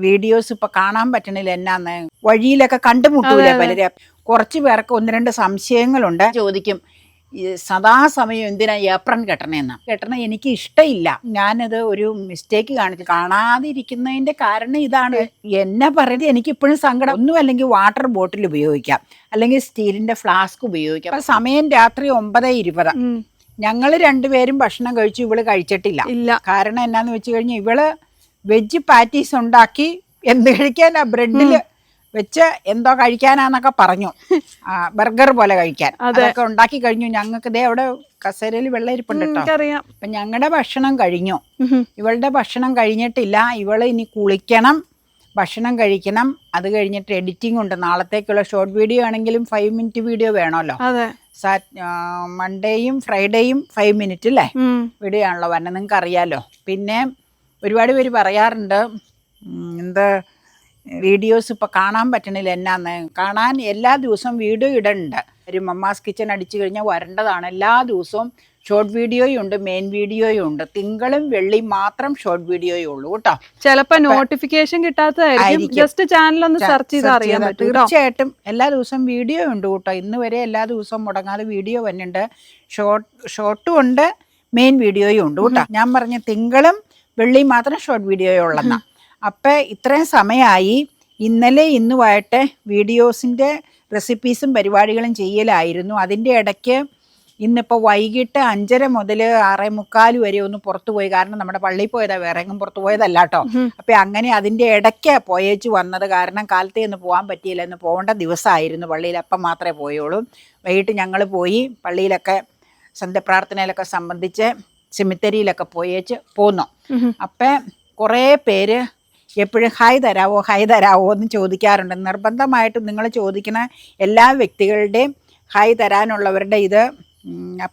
Videos ഇപ്പൊ കാണാൻ പറ്റണില്ല എന്നാന്ന്. വഴിയിലൊക്കെ കണ്ടുമുട്ടൂലേ പലരെ. കുറച്ച് പേർക്ക് ഒന്ന് രണ്ട് സംശയങ്ങളുണ്ട്. ചോദിക്കും. സദാസമയം എന്തിനാ ഏപ്രൺ കെട്ടണേന്ന്? കെട്ടണ എനിക്ക് ഇഷ്ടമില്ല ഞാനത് ഒരു മിസ്റ്റേക്ക് കാണിച്ചു കാണാതിരിക്കുന്നതിന്റെ കാരണം ഇതാണ്. എന്നെ പറയുന്നത് എനിക്ക് ഇപ്പോഴും സങ്കടം. ഒന്നും അല്ലെങ്കിൽ വാട്ടർ ബോട്ടിൽ ഉപയോഗിക്കാം. അല്ലെങ്കിൽ സ്റ്റീലിന്റെ ഫ്ലാസ്ക് ഉപയോഗിക്കാം. അപ്പൊ സമയം രാത്രി ഒമ്പത് ഇരുപത്. ഞങ്ങൾ രണ്ടുപേരും ഭക്ഷണം കഴിച്ചു ഇവൾ കഴിച്ചിട്ടില്ല. ഇല്ല. കാരണം എന്നാന്ന് വെച്ച് കഴിഞ്ഞാൽ ഇവൾ വെജ് പാറ്റീസ് ഉണ്ടാക്കി എന്ത് കഴിക്കാനാ ബ്രെഡിൽ വെച്ച് എന്തോ കഴിക്കാനാന്നൊക്കെ പറഞ്ഞു. ബർഗർ പോലെ കഴിക്കാൻ. അതൊക്കെ ഉണ്ടാക്കി കഴിഞ്ഞു. ഞങ്ങൾക്ക് ദേ അവിടെ കസേരയിൽ വെള്ളം ഇരിപ്പുണ്ട് കേട്ടോ അപ്പൊ ഞങ്ങളുടെ ഭക്ഷണം കഴിഞ്ഞു. ഇവളുടെ ഭക്ഷണം കഴിഞ്ഞിട്ടില്ല. ഇവൾ ഇനി കുളിക്കണം ഭക്ഷണം കഴിക്കണം. അത് കഴിഞ്ഞിട്ട് എഡിറ്റിംഗ് ഉണ്ട്. നാളത്തേക്കുള്ള ഷോർട്ട് വീഡിയോ ആണെങ്കിലും ഫൈവ് മിനിറ്റ് വീഡിയോ വേണമല്ലോ. മൺഡേയും ഫ്രൈഡേയും ഫൈവ് മിനിറ്റ് അല്ലേ വീഡിയോ ആണല്ലോ വരണം. നിങ്ങൾക്ക് അറിയാലോ പിന്നെ ഒരുപാട് പേര് പറയാറുണ്ട് എന്താ വീഡിയോസ് ഇപ്പോൾ കാണാൻ പറ്റണില്ല എന്നാന്ന്. കാണാൻ എല്ലാ ദിവസവും വീഡിയോ ഇടുന്നുണ്ട് ഒരു മമ്മാസ് കിച്ചൺ അടിച്ചു കഴിഞ്ഞാൽ വരേണ്ടതാണ്. എല്ലാ ദിവസവും ഷോർട്ട് വീഡിയോയും ഉണ്ട് മെയിൻ വീഡിയോയും ഉണ്ട്. തിങ്കളും വെള്ളിയും മാത്രം ഷോർട്ട് വീഡിയോയും ഉള്ളൂ കേട്ടോ. ചിലപ്പോൾ നോട്ടിഫിക്കേഷൻ കിട്ടാത്തതായിരിക്കും. ജസ്റ്റ് ചാനൽ ഒന്ന് സെർച്ച് ചെയ്ത് അറിയാൻ പറ്റും തീർച്ചയായിട്ടും എല്ലാ ദിവസവും വീഡിയോ ഉണ്ട് കേട്ടോ. ഇന്ന് വരെ എല്ലാ ദിവസവും മുടങ്ങാതെ വീഡിയോ വന്നിട്ടുണ്ട്. ഷോർട്ട് ഷോർട്ടും ഉണ്ട് മെയിൻ വീഡിയോയും ഉണ്ട് കേട്ടോ. ഞാൻ പറഞ്ഞ തിങ്കളും വെള്ളിയും മാത്രം ഷോർട്ട് വീഡിയോ ഉള്ളെന്ന. അപ്പം ഇത്രയും സമയമായി ഇന്നലെ ഇന്നുമായിട്ട് വീഡിയോസിന്റെ റെസിപ്പീസും പരിപാടികളും ചെയ്യലായിരുന്നു. അതിന്റെ ഇടയ്ക്ക് ഇന്നിപ്പോൾ വൈകിട്ട് അഞ്ചര മുതൽ ആറേ മുക്കാൽ വരെ ഒന്ന് പുറത്തു പോയി. കാരണം നമ്മുടെ പള്ളിയിൽ പോയതാ വേറെ എങ്ങും പുറത്തു പോയതല്ല കേട്ടോ. അപ്പം അങ്ങനെ അതിന്റെ ഇടയ്ക്ക് പോയേച്ച് വന്നത് കാരണം കാലത്തേ ഒന്ന് പോകാൻ പറ്റിയില്ല. എന്ന് പോകേണ്ട ദിവസമായിരുന്നു പള്ളിയിൽ അപ്പം മാത്രമേ പോയുള്ളൂ. വൈകിട്ട് ഞങ്ങൾ പോയി പള്ളിയിലൊക്കെ സന്ധ്യപ്രാർത്ഥനയിലൊക്കെ സംബന്ധിച്ച് സെമിത്തരിയിലൊക്കെ പോയേച്ച് പോന്നു. അപ്പം കുറേ പേര് എപ്പോഴും ഹായ് തരാവോ ഹായ് തരാവോ എന്ന് ചോദിക്കാറുണ്ട്. നിർബന്ധമായിട്ടും നിങ്ങൾ ചോദിക്കുന്ന എല്ലാ വ്യക്തികളുടെയും ഹായ് തരാനുള്ളവരുടെ ഇത്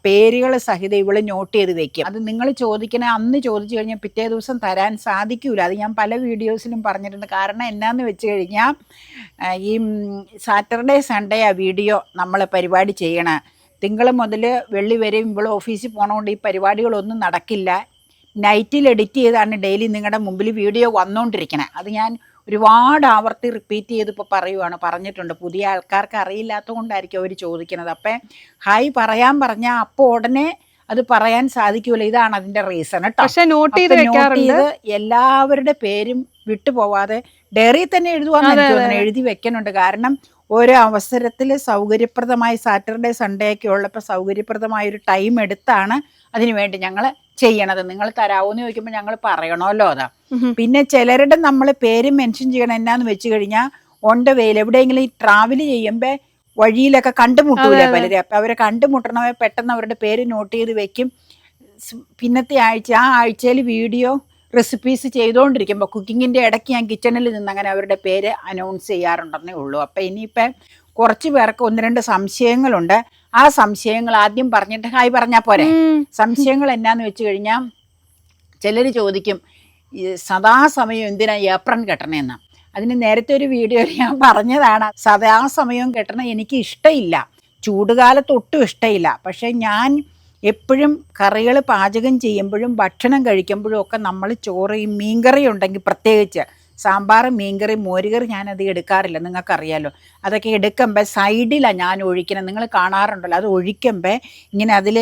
പേരുകൾ സഹിതം ഇവൾ നോട്ട് ചെയ്ത് വെക്കും. അത് നിങ്ങൾ ചോദിക്കണ അന്ന് ചോദിച്ചു കഴിഞ്ഞാൽ പിറ്റേ ദിവസം തരാൻ സാധിക്കൂല. അത് ഞാൻ പല വീഡിയോസിലും പറഞ്ഞിട്ടുണ്ട്. കാരണം എന്നാന്ന് വെച്ച് കഴിഞ്ഞാൽ ഈ സാറ്റർഡേ സൺഡേ ആ വീഡിയോ നമ്മൾ പരിപാടി ചെയ്യണ തിങ്കൾ മുതൽ വെള്ളി വരെ ഇവൾ ഓഫീസിൽ പോകണോണ്ട് ഈ പരിപാടികളൊന്നും നടക്കില്ല. നൈറ്റിൽ എഡിറ്റ് ചെയ്താണ് ഡെയിലി നിങ്ങളുടെ മുമ്പിൽ വീഡിയോ വന്നുകൊണ്ടിരിക്കണേ അത് ഞാൻ ഒരുപാട് ആവർത്തി റിപ്പീറ്റ് ചെയ്ത് ഇപ്പോൾ പറയുവാണ്. പറഞ്ഞിട്ടുണ്ട്. പുതിയ ആൾക്കാർക്ക് അറിയില്ലാത്തത് കൊണ്ടായിരിക്കും അവർ ചോദിക്കുന്നത് അപ്പം ഹായ് പറയാൻ പറഞ്ഞാൽ അപ്പോൾ ഉടനെ അത് പറയാൻ സാധിക്കൂല. ഇതാണ് അതിന്റെ റീസൺ കേട്ടോ പക്ഷെ നോട്ട് ചെയ്ത് വെക്കാറുണ്ട്. ചെയ്ത് എല്ലാവരുടെ പേരും വിട്ടുപോവാതെ ഡയറി തന്നെ എഴുതുവാന്ന് എനിക്ക് തോന്നുന്നു. എഴുതി വെക്കുന്നുണ്ട് കാരണം ഓരോ അവസരത്തിൽ സൗകര്യപ്രദമായി സാറ്റർഡേ സൺഡേ ഒക്കെ ഉള്ളപ്പോൾ സൗകര്യപ്രദമായ ഒരു ടൈം എടുത്താണ് അതിനു വേണ്ടി ഞങ്ങൾ ചെയ്യണത്. നിങ്ങൾ തരാവോന്ന് ചോദിക്കുമ്പോൾ ഞങ്ങൾ പറയണമല്ലോ അതാ. പിന്നെ ചിലരുടെ നമ്മൾ പേര് മെൻഷൻ ചെയ്യണം. എന്നാന്ന് വെച്ച് കഴിഞ്ഞാൽ ഓൺ വെയിൽ എവിടെയെങ്കിലും ഈ ട്രാവൽ ചെയ്യുമ്പോൾ വഴിയിലൊക്കെ കണ്ടുമുട്ടൂലേ പലരെ. അപ്പം അവരെ കണ്ടുമുട്ടണവരെ പെട്ടെന്ന് അവരുടെ പേര് നോട്ട് ചെയ്ത് വെക്കും. പിന്നത്തെ ആഴ്ച ആ ആഴ്ചയിൽ വീഡിയോ റെസിപ്പീസ് ചെയ്തുകൊണ്ടിരിക്കുമ്പോൾ കുക്കിങ്ങിന്റെ ഇടയ്ക്ക് ഞാൻ കിച്ചണിൽ നിന്ന് അങ്ങനെ അവരുടെ പേര് അനൗൺസ് ചെയ്യാറുണ്ടെന്നേ ഉള്ളൂ. അപ്പം ഇനിയിപ്പം കുറച്ച് പേർക്ക് ഒന്ന് രണ്ട് സംശയങ്ങളുണ്ട്. ആ സംശയങ്ങൾ ആദ്യം പറഞ്ഞിട്ട് ഹായ് പറഞ്ഞാൽ പോരെ? സംശയങ്ങൾ എന്നാന്ന് വെച്ച് കഴിഞ്ഞാൽ ചിലർ ചോദിക്കും സദാസമയം എന്തിനാ ഏപ്രൺ കെട്ടണേന്ന്? അതിന് നേരത്തെ ഒരു വീഡിയോയിൽ ഞാൻ പറഞ്ഞതാണ് സദാസമയം കെട്ടണ എനിക്ക് ഇഷ്ടമില്ല ചൂടുകാലത്ത് ഒട്ടും ഇഷ്ടമില്ല പക്ഷേ ഞാൻ എപ്പോഴും കറികൾ പാചകം ചെയ്യുമ്പോഴും ഭക്ഷണം കഴിക്കുമ്പോഴും ഒക്കെ നമ്മൾ ചോറ് ഈ മീൻകറി ഉണ്ടെങ്കിൽ പ്രത്യേകിച്ച് സാമ്പാർ മീൻകറി മോരുകറി ഞാനത് എടുക്കാറില്ല. നിങ്ങൾക്കറിയാലോ. അതൊക്കെ എടുക്കുമ്പോൾ സൈഡിലാണ് ഞാൻ ഒഴിക്കണം നിങ്ങൾ കാണാറുണ്ടല്ലോ അത് ഒഴിക്കുമ്പോൾ ഇങ്ങനെ അതിൽ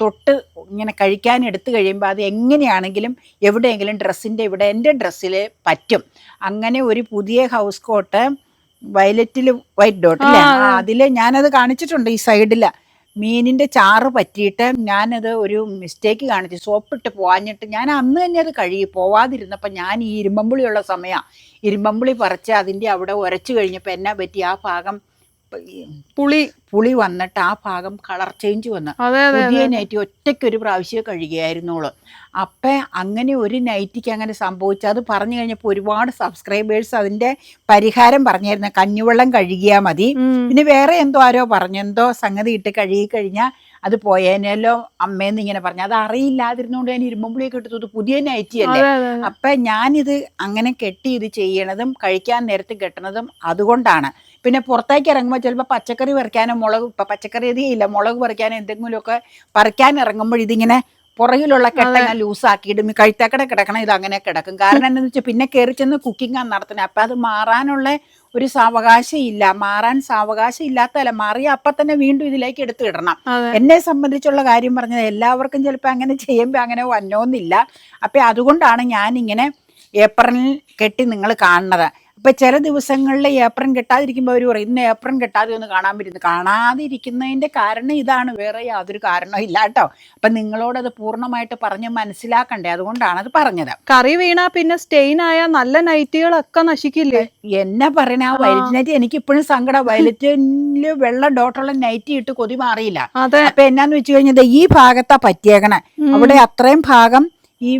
തൊട്ട് ഇങ്ങനെ കഴിക്കാൻ എടുത്തു കഴിയുമ്പോൾ അത് എങ്ങനെയാണെങ്കിലും എവിടെയെങ്കിലും ഡ്രസ്സിന്റെ ഇവിടെ എന്റെ ഡ്രസ്സിൽ പറ്റും. അങ്ങനെ ഒരു പുതിയ ഹൗസ് കോട്ട് വയലറ്റിൽ വൈറ്റ് ഡോട്ട് അല്ലേ അതിൽ ഞാനത് കാണിച്ചിട്ടുണ്ട് ഈ സൈഡിൽ മീനിന്റെ ചാറ് പറ്റിയിട്ട് ഞാനത് ഒരു മിസ്റ്റേക്ക് കാണിച്ചു സോപ്പിട്ട് പോവാഞ്ഞിട്ട് ഞാൻ അന്ന് തന്നെ അത് കഴുകി. പോവാതിരുന്നപ്പോൾ ഞാൻ ഈ ഇരുമ്പമ്പുളിയുള്ള സമയമാണ് ഇരുമ്പമ്പുളി പറിച്ച് അതിന്റെ അവിടെ ഉരച്ചു കഴിഞ്ഞപ്പോൾ എന്നെ പറ്റി? ആ ഭാഗം പുളി പുളി വന്നിട്ട് ആ ഭാഗം കളർ ചേഞ്ച് വന്നു. പുതിയ നൈറ്റി ഒറ്റയ്ക്ക് ഒരു പ്രാവശ്യം കഴുകിയായിരുന്നുള്ളൂ അപ്പം അങ്ങനെ ഒരു നൈറ്റിക്ക് അങ്ങനെ സംഭവിച്ചു അത് പറഞ്ഞു കഴിഞ്ഞപ്പോൾ ഒരുപാട് സബ്സ്ക്രൈബേഴ്സ് അതിന്റെ പരിഹാരം പറഞ്ഞായിരുന്നു. കഞ്ഞിവെള്ളം കഴുകിയാൽ മതി. പിന്നെ വേറെ എന്തോ ആരോ പറഞ്ഞെന്തോ സംഗതി ഇട്ട് കഴുകി കഴിഞ്ഞാൽ അത് പോയേനല്ലോ അമ്മേന്ന് ഇങ്ങനെ പറഞ്ഞു. അത് അറിയില്ലാതിരുന്നുകൊണ്ട് ഞാൻ ഇരുമ്പുളിയൊക്കെ എടുത്തത് പുതിയ നൈറ്റി അല്ലേ? അതെ അതെ അപ്പം ഞാനിത് അങ്ങനെ കെട്ടി ഇത് ചെയ്യണതും കഴിക്കാൻ നേരത്ത് കെട്ടണതും അതുകൊണ്ടാണ്. പിന്നെ പുറത്തേക്ക് ഇറങ്ങുമ്പോൾ ചിലപ്പോൾ പച്ചക്കറി പറിക്കാനോ മുളക് ഇപ്പൊ പച്ചക്കറി അധികം ഇല്ല. മുളക് പറിക്കാനോ എന്തെങ്കിലുമൊക്കെ പറിക്കാൻ ഇറങ്ങുമ്പോൾ ഇതിങ്ങനെ പുറകിലുള്ള കെട്ടങ്ങ ലൂസാക്കിയിടും ആക്കിയിടും കഴുത്തക്കടെ കിടക്കണം ഇത് അങ്ങനെ കിടക്കും. കാരണം എന്താണെന്ന് വെച്ചാൽ പിന്നെ കയറി ചെന്ന് കുക്കിംഗ് ആണ് നടത്തുന്നത് അപ്പം അത് മാറാനുള്ള ഒരു സാവകാശം ഇല്ല മാറാൻ സാവകാശം ഇല്ലാത്തതല്ല മാറി അപ്പം തന്നെ വീണ്ടും ഇതിലേക്ക് എടുത്തു ഇടണം എന്നെ സംബന്ധിച്ചുള്ള കാര്യം പറഞ്ഞത് എല്ലാവർക്കും ചിലപ്പോൾ അങ്ങനെ ചെയ്യുമ്പോൾ അങ്ങനെ വന്നോന്നില്ല. അപ്പം അതുകൊണ്ടാണ് ഞാൻ ഇങ്ങനെ ഏപ്രിലിൽ കെട്ടി നിങ്ങൾ കാണുന്നത്. അപ്പം ചില ദിവസങ്ങളിൽ ഏപ്രൻ കെട്ടാതിരിക്കുമ്പോൾ അവർ പറയും ഇന്ന് ഏപ്രൻ കെട്ടാതെ ഒന്ന് കാണാൻ പറ്റുന്നു കാണാതിരിക്കുന്നതിന്റെ കാരണം ഇതാണ്. വേറെ യാതൊരു കാരണവും ഇല്ല കേട്ടോ. അപ്പം നിങ്ങളോടത് പൂർണമായിട്ട് പറഞ്ഞ് മനസ്സിലാക്കണ്ടേ? അതുകൊണ്ടാണ് അത് പറഞ്ഞത്. കറി വീണാ പിന്നെ സ്റ്റെയിൻ ആയ നല്ല നൈറ്റികളൊക്കെ നശിക്കില്ലേ? എന്നെ പറയണ ആ വയലറ്റ് നൈറ്റ് എനിക്ക് ഇപ്പോഴും സങ്കടം. വയലറ്റിൽ വെള്ള ഡോട്ടുള്ള നൈറ്റി ഇട്ട് കൊതി മാറിയില്ല. അതെ. അപ്പൊ എന്നാന്ന് വെച്ച് കഴിഞ്ഞാൽ ഈ ഭാഗത്താ പറ്റിയേക്കണേ. അവിടെ അത്രയും ഭാഗം ഈ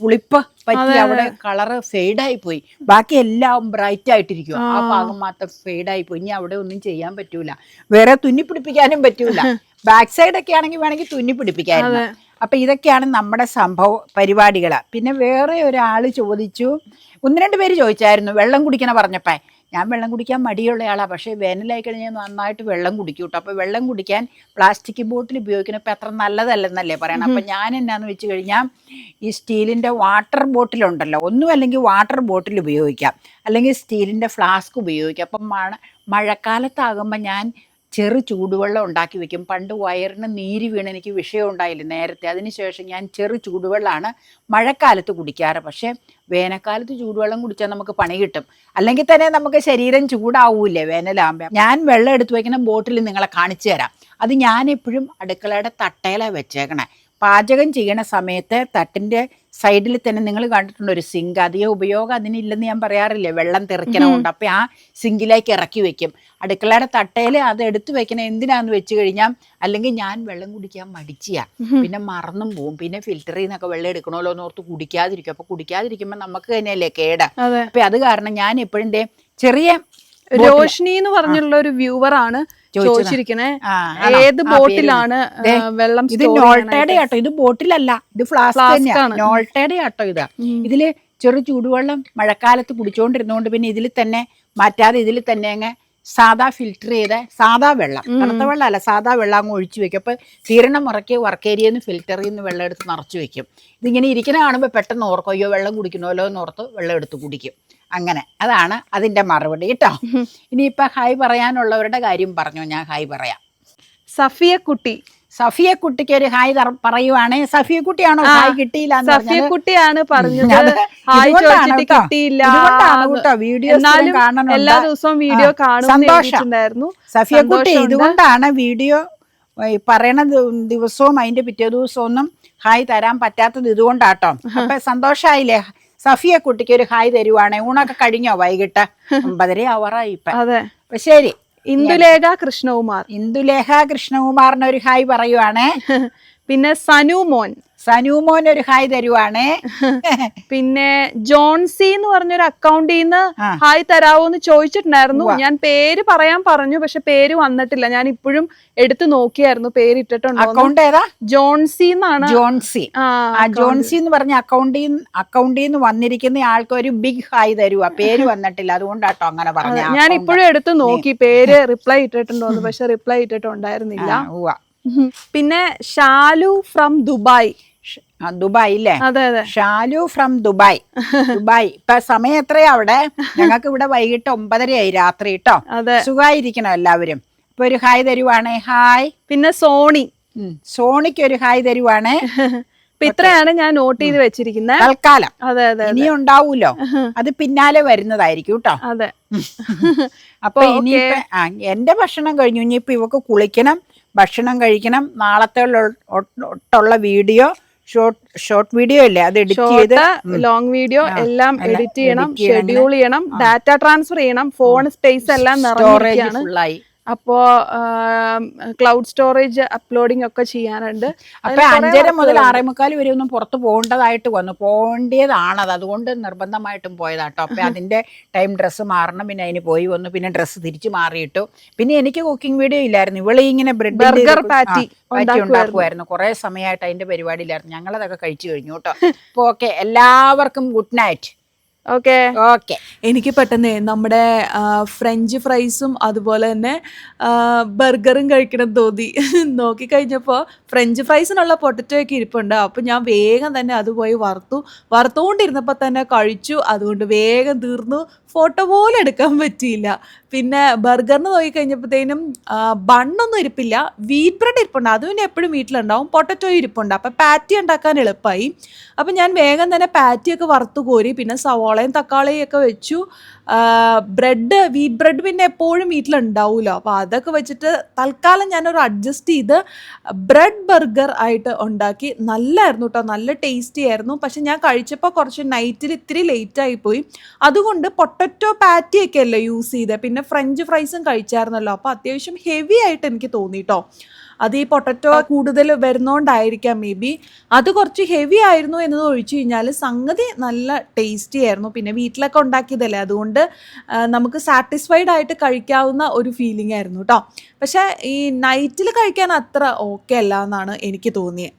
പുളിപ്പ് പറ്റി അവിടെ കളറ് ഫെയ്ഡായി പോയി. ബാക്കി എല്ലാം ബ്രൈറ്റ് ആയിട്ടിരിക്കും ആ ഭാഗം മാത്രം ഫെയ്ഡായി പോയി. ഇനി അവിടെ ഒന്നും ചെയ്യാൻ പറ്റൂല. വേറെ തുന്നി പിടിപ്പിക്കാനും പറ്റൂല. ബാക്ക് സൈഡ് ഒക്കെ ആണെങ്കിൽ വേണമെങ്കിൽ തുന്നി പിടിപ്പിക്കായിരുന്നു. അപ്പൊ ഇതൊക്കെയാണ് നമ്മുടെ സംഭവ പരിപാടികൾ പിന്നെ വേറെ ഒരാൾ ചോദിച്ചു. ഒന്ന് രണ്ട് പേര് ചോദിച്ചായിരുന്നു. വെള്ളം കുടിക്കണ പറഞ്ഞപ്പേ. ഞാൻ വെള്ളം കുടിക്കാൻ മടിയുള്ള ആളാണ് പക്ഷേ വേനലായി കഴിഞ്ഞാൽ നന്നായിട്ട് വെള്ളം കുടിക്കും കേട്ടോ അപ്പോൾ വെള്ളം കുടിക്കാൻ പ്ലാസ്റ്റിക് ബോട്ടിൽ ഉപയോഗിക്കുന്നപ്പോൾ അത്ര നല്ലതല്ലെന്നല്ലേ പറയണം. അപ്പം ഞാൻ എന്നാന്ന് വെച്ച് കഴിഞ്ഞാൽ ഈ സ്റ്റീലിന്റെ വാട്ടർ ബോട്ടിലുണ്ടല്ലോ. ഒന്നും അല്ലെങ്കിൽ വാട്ടർ ബോട്ടിൽ ഉപയോഗിക്കാം. അല്ലെങ്കിൽ സ്റ്റീലിന്റെ ഫ്ലാസ്ക് ഉപയോഗിക്കാം. അപ്പം മഴ മഴക്കാലത്താകുമ്പോൾ ഞാൻ ചെറു ചൂടുവെള്ളം ഉണ്ടാക്കി വെക്കും. പണ്ട് വയറിന് നീര് വീണ് എനിക്ക് വിഷയം ഉണ്ടായില്ല നേരത്തെ. അതിനുശേഷം ഞാൻ ചെറു ചൂടുവെള്ളമാണ് മഴക്കാലത്ത് കുടിക്കാറ്. പക്ഷേ വേനൽക്കാലത്ത് ചൂടുവെള്ളം കുടിച്ചാൽ നമുക്ക് പണി കിട്ടും. അല്ലെങ്കിൽ തന്നെ നമുക്ക് ശരീരം ചൂടാവൂലേ വേനലാകുമ്പോൾ ഞാൻ വെള്ളം എടുത്തു വയ്ക്കുന്ന ബോട്ടിൽ നിങ്ങളെ കാണിച്ചു തരാം. അത് ഞാൻ എപ്പോഴും അടുക്കളയുടെ തട്ടയിലാണ് വെച്ചേക്കണേ. പാചകം ചെയ്യണ സമയത്ത് തട്ടിന്റെ സൈഡിൽ തന്നെ നിങ്ങൾ കണ്ടിട്ടുണ്ട് ഒരു സിങ്ക് അധികം ഉപയോഗം അതിനില്ലെന്ന് ഞാൻ പറയാറില്ലേ? വെള്ളം തെറിക്കണമുണ്ട്. അപ്പം ആ സിങ്കിലേക്ക് ഇറക്കി വെക്കും. അടുക്കളയുടെ തട്ടയിൽ അത് എടുത്തു വെക്കണ എന്തിനാന്ന് വെച്ച് കഴിഞ്ഞാൽ അല്ലെങ്കിൽ ഞാൻ വെള്ളം കുടിക്കാൻ മടിച്ചിയാ പിന്നെ മറന്നും പോവും. പിന്നെ ഫിൽറ്ററിൽ നിന്നൊക്കെ വെള്ളം എടുക്കണമല്ലോ എന്ന് ഓർത്ത് കുടിക്കാതിരിക്കും. അപ്പം കുടിക്കാതിരിക്കുമ്പോൾ നമുക്ക് തന്നെയല്ലേ കേട. അപ്പൊ അത് കാരണം ഞാൻ എപ്പോഴും ചെറിയ രോഷിനി എന്ന് പറഞ്ഞുള്ള ഒരു വ്യൂവർ ആണ് ചോദിച്ചിരിക്കണേ. ഏത് ബോട്ടിലാണ് വെള്ളം ഇത് നോൾട്ടയുടെ ആട്ടോ. ഇത് ബോട്ടിലല്ല ഇത് ഫ്ലാസ്ക് Flask തന്നെയാ. ആണ്. നോൾട്ടയുടെ ആട്ടോ ഇതാ. ഇതിൽ ചെറു ചൂടുവെള്ളം മഴക്കാലത്ത് കുടിച്ചുകൊണ്ടിരുന്നോണ്ട് പിന്നെ ഇതിൽ തന്നെ മാറ്റാതെ ഇതിൽ തന്നെ അങ്ങ് സാധാ ഫിൽറ്റർ ചെയ്ത സാധാ വെള്ളം. തണുത്ത വെള്ളമല്ല സാധാ വെള്ളം അങ്ങ് ഒഴിച്ചു വെക്കും. അപ്പോൾ തീരണ മുറയ്ക്ക് വർക്ക് ഏരിയയിൽ നിന്ന് ഫിൽറ്ററിൽ നിന്ന് വെള്ളം എടുത്ത് നിറച്ചു വെക്കും. ഇതിങ്ങനെ ഇരിക്കുന്ന കാണുമ്പോൾ പെട്ടെന്ന് ഓർക്കും അയ്യോ വെള്ളം കുടിക്കണമല്ലോ എന്ന് ഓർത്ത് വെള്ളം എടുത്ത് കുടിക്കും. അങ്ങനെ. അതാണ് അതിന്റെ മറുപടി കേട്ടോ. ഇനിയിപ്പോൾ ഹായ് പറയാനുള്ളവരുടെ കാര്യം പറഞ്ഞു ഞാൻ ഹായ് പറയാം. സഫിയക്കുട്ടി. സഫിയക്കുട്ടിക്ക് ഒരു ഹായ് പറയുവാണേ. സഫിയക്കുട്ടിയാണോ ഹായ് കിട്ടിയില്ല സഫിയക്കുട്ടിയാണ് സഫിയ പറഞ്ഞത്? ഹായ് കിട്ടിയില്ല. കേട്ടോ. വീഡിയോ കാണണം എല്ലാ ദിവസവും വീഡിയോ ആ, സഫിയക്കുട്ടി. ഇതുകൊണ്ടാണ് വീഡിയോ പറയണ ദിവസവും അതിന്റെ പിറ്റേ ദിവസവും ഒന്നും ഹായ് തരാൻ പറ്റാത്തത് ഇതുകൊണ്ടാട്ടോ. അപ്പൊ സന്തോഷായില്ലേ? സഫിയ കുട്ടിക്ക് ഒരു ഹായ് തരുവാണേ ഊണൊക്കെ കഴിഞ്ഞോ വൈകിട്ട്? ഒമ്പതര അവറായി ഇപ്പൊ. ശരി. ഇന്ദുലേഖ കൃഷ്ണകുമാർ. ഇന്ദുലേഖ കൃഷ്ണകുമാറിന് ഒരു ഹായ് പറയുവാണേ. പിന്നെ സനു മോൻ. സനുമോൻ ഒരു ഹായ് തരുവാണേ. പിന്നെ ജോൺസി എന്ന് പറഞ്ഞൊരു അക്കൗണ്ടിൽ നിന്ന്. ഹായ് തരാവോ എന്ന് ചോദിച്ചിട്ടുണ്ടായിരുന്നു ഞാൻ പേര് പറയാൻ പറഞ്ഞു പക്ഷെ പേര് വന്നിട്ടില്ല. ഞാൻ ഇപ്പോഴും എടുത്തു നോക്കിയായിരുന്നു പേര് ഇട്ടിട്ടുണ്ട് അക്കൗണ്ട് ഏതാ ജോൺസി എന്നാണ്. ജോൺസി ജോൺസി എന്ന് പറഞ്ഞ അക്കൗണ്ടിൽ അക്കൗണ്ടിൽ നിന്ന് വന്നിരിക്കുന്ന ആൾക്ക് ഒരു ബിഗ് ഹായ് തരുവാ. പേര് വന്നിട്ടില്ല. അതുകൊണ്ടാട്ടോ അങ്ങനെ പറഞ്ഞു ഞാൻ ഇപ്പോഴും എടുത്തു നോക്കി പേര് റിപ്ലൈ ഇട്ടിട്ടുണ്ടോന്ന്. പക്ഷെ റിപ്ലൈ ഇട്ടിട്ടുണ്ടായിരുന്നില്ല. പിന്നെ ഷാലു ഫ്രം ദുബായ്. ദുബായ് അല്ലേ അതെ അതെ. Shalu from Dubai. ദുബായ്. ഇപ്പൊ സമയം എത്രയാ അവിടെ? ഞങ്ങൾക്ക് ഇവിടെ വൈകിട്ട് ഒമ്പതരയായി രാത്രി കേട്ടോ സുഖമായിരിക്കണം എല്ലാവരും? ഇപ്പൊ ഒരു ഹായ് തരുവാണേ. ഹായ്. പിന്നെ സോണി. സോണിക്ക് ഒരു ഹായ് തരുവാണേ. അപ്പൊ ഇത്രയാണ് ഞാൻ നോട്ട് ചെയ്ത് വെച്ചിരിക്കുന്നത് തൽക്കാലം. അതെ അതെ ഇനി ഉണ്ടാവൂലോ? അത് പിന്നാലെ വരുന്നതായിരിക്കും കേട്ടോ അതെ. അപ്പൊ ഇനി എന്റെ ഭക്ഷണം കഴിഞ്ഞു. ഇനിയിപ്പോ ഇവക്ക് കുളിക്കണം. ഭക്ഷണം കഴിക്കണം. നാളത്തെ ഒട്ടുള്ള വീഡിയോ ഷോർട്ട് ഷോർട്ട് വീഡിയോ അല്ലേ അത് എഡിറ്റ് ചെയ്ത് ലോങ് വീഡിയോ എല്ലാം എഡിറ്റ് ചെയ്യണം. ഷെഡ്യൂൾ ചെയ്യണം. ഡാറ്റ ട്രാൻസ്ഫർ ചെയ്യണം ഫോൺ സ്പേസ് എല്ലാം സ്റ്റോറേജ് ഫുള്ളായി അപ്പോ ക്ലൗഡ് സ്റ്റോറേജ് അപ്ലോഡിംഗ് ഒക്കെ ചെയ്യാനുണ്ട്. അപ്പൊ അഞ്ചര മുതൽ ആറേ മുക്കാൽ വരെ ഒന്നും പുറത്ത് പോകേണ്ടതായിട്ട് വന്നു. പോകേണ്ടതാണത് അതുകൊണ്ട് നിർബന്ധമായിട്ടും പോയതാട്ടോ. അപ്പൊ അതിന്റെ ടൈം ഡ്രസ്സ് മാറണം. പിന്നെ അതിന് പോയി വന്നു. പിന്നെ ഡ്രസ്സ് തിരിച്ചു മാറിയിട്ടു. പിന്നെ എനിക്ക് കുക്കിംഗ് വീഡിയോ ഇല്ലായിരുന്നു. ഇവളെ ഇങ്ങനെ ബ്രെഡ് ബർഗർ പാറ്റി പാറ്റി ഉണ്ടാക്കുമായിരുന്നു കുറെ സമയമായിട്ട് അതിന്റെ പരിപാടിയിലായിരുന്നു ഞങ്ങളതൊക്കെ കഴിച്ചു കഴിഞ്ഞു കേട്ടോ. അപ്പൊ ഓക്കെ. എല്ലാവർക്കും ഗുഡ് നൈറ്റ് ഓക്കെ ഓക്കെ എനിക്ക് പെട്ടെന്ന് നമ്മുടെ ഫ്രഞ്ച് ഫ്രൈസും അതുപോലെ തന്നെ ബർഗറും കഴിക്കണം തോന്നി. നോക്കി കഴിഞ്ഞപ്പോൾ ഫ്രഞ്ച് ഫ്രൈസിനുള്ള പൊട്ടറ്റോ ഒക്കെ ഇരിപ്പുണ്ട്. അപ്പം ഞാൻ വേഗം തന്നെ അത് പോയി വറുത്തു. വറുത്തുകൊണ്ടിരുന്നപ്പോൾ തന്നെ കഴിച്ചു. അതുകൊണ്ട് വേഗം തീർന്നു. ഫോട്ടോ പോലും എടുക്കാൻ പറ്റിയില്ല. പിന്നെ ബർഗറിന് നോക്കിക്കഴിഞ്ഞപ്പോഴത്തേനും ബണ്ണൊന്നും ഇരിപ്പില്ല. വീറ്റ് ബ്രെഡ് ഇരിപ്പുണ്ട്. അത് പിന്നെ എപ്പോഴും വീട്ടിലുണ്ടാവും. പൊട്ടറ്റോ ഇരിപ്പുണ്ട്. അപ്പം പാറ്റി ഉണ്ടാക്കാൻ എളുപ്പമായി അപ്പം ഞാൻ വേഗം തന്നെ പാറ്റിയൊക്കെ വറുത്ത് കോരി പിന്നെ സവോളയും തക്കാളിയും ഒക്കെ വെച്ചു. ബ്രെഡ് വീറ്റ് ബ്രെഡ് പിന്നെ എപ്പോഴും വീട്ടിലുണ്ടാവുമല്ലോ അപ്പോൾ അതൊക്കെ വെച്ചിട്ട് തൽക്കാലം ഞാനൊരു അഡ്ജസ്റ്റ് ചെയ്ത് ബ്രെഡ് ബർഗർ ആയിട്ട് ഉണ്ടാക്കി. നല്ലായിരുന്നു കേട്ടോ നല്ല ടേസ്റ്റി ആയിരുന്നു. പക്ഷെ ഞാൻ കഴിച്ചപ്പോൾ കുറച്ച് നൈറ്റിൽ ഇത്തിരി ലേറ്റ് ആയിപ്പോയി അതുകൊണ്ട് പൊട്ടറ്റോ പാറ്റിയൊക്കെ അല്ലേ യൂസ് ചെയ്തത് പിന്നെ ഫ്രഞ്ച് ഫ്രൈസും കഴിച്ചായിരുന്നല്ലോ. അപ്പോൾ അത്യാവശ്യം ഹെവി ആയിട്ട് എനിക്ക് തോന്നിട്ടോ. അത് ഈ പൊട്ടറ്റോ കൂടുതൽ വരുന്നോണ്ടായിരിക്കാം മേ ബി അത് കുറച്ച് ഹെവി ആയിരുന്നു എന്നത് ഒഴിച്ചു കഴിഞ്ഞാൽ സംഗതി നല്ല ടേസ്റ്റി ആയിരുന്നു. പിന്നെ വീട്ടിലൊക്കെ ഉണ്ടാക്കിയതല്ലേ? അതുകൊണ്ട് നമുക്ക് സാറ്റിസ്ഫൈഡ് ആയിട്ട് കഴിക്കാവുന്ന ഒരു ഫീലിംഗ് ആയിരുന്നു കേട്ടോ പക്ഷേ ഈ നൈറ്റിൽ കഴിക്കാൻ അത്ര ഓക്കെ അല്ല എന്നാണ് എനിക്ക് തോന്നിയത്